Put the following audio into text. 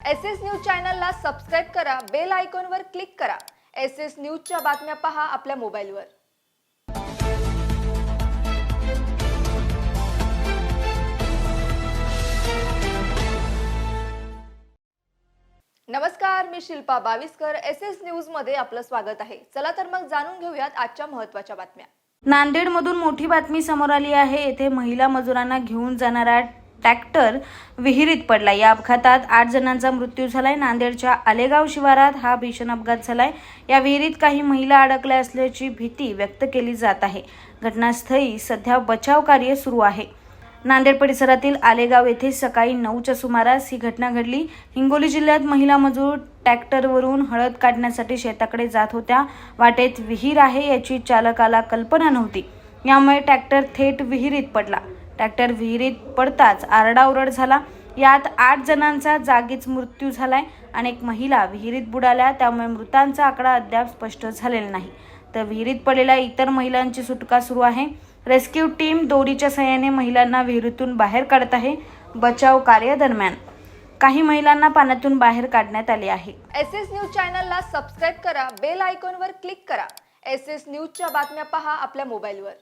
S S news चॅनलला subscribe करा bell आयकॉनवर क्लिक करा. एस एस न्यूजच्या बातम्या पहा आपल्या मोबाईलवर. नमस्कार मी शिल्पा बावीसकर. एस एस न्यूजमध्ये आपलं स्वागत आहे. चला तर मग जाणून घेऊयात आजच्या महत्त्वाच्या बातम्या. नांदेडमधून मोठी बातमी समोर आली आहे. येथे महिला मजुरांना घेऊन जाणारा ट्रॅक्टर विहिरीत पडला. या अपघातात आठ जणांचा मृत्यू झालाय. नांदेडच्या आलेगाव शिवारात हा भीषण अपघात झालाय. या विहिरीत काही महिला अडकल्या असल्याची भीती व्यक्त केली जात आहे. घटनास्थळी सध्या बचाव कार्य सुरू आहे. नांदेड परिसरातील आलेगाव येथे सकाळी नऊच्या सुमारास ही घटना घडली. हिंगोली जिल्ह्यात महिला मजूर ट्रॅक्टरवरून हळद काढण्यासाठी शेताकडे जात होत्या. वाटेत विहीर आहे याची चालकाला कल्पना नव्हती. यामुळे ट्रॅक्टर थेट विहिरीत पडला. ट्रॅक्टर विहिरीत पडताच आरडाओरड झाला. यात आठ जणांचा जागीच मृत्यू झालाय एक महिला विहिरीत बुडाल्या त्यामुळे मृतांचा आकडा अद्याप स्पष्ट झालेला नाही. तर विहिरीत पडलेल्या इतर महिलांची सुटका सुरू आहे. रेस्क्यू टीम दोरीच्या सहाय्याने महिलांना विहिरीतून बाहेर काढत आहे. बचाव कार्य दरम्यान. काही महिलांना पाण्यातून बाहेर काढण्यात आले आहे. एस एस न्यूज चॅनलला सबस्क्राईब करा बेल आयकॉनवर क्लिक करा. एस एस न्यूजच्या बातम्या पहा आपल्या मोबाईलवर.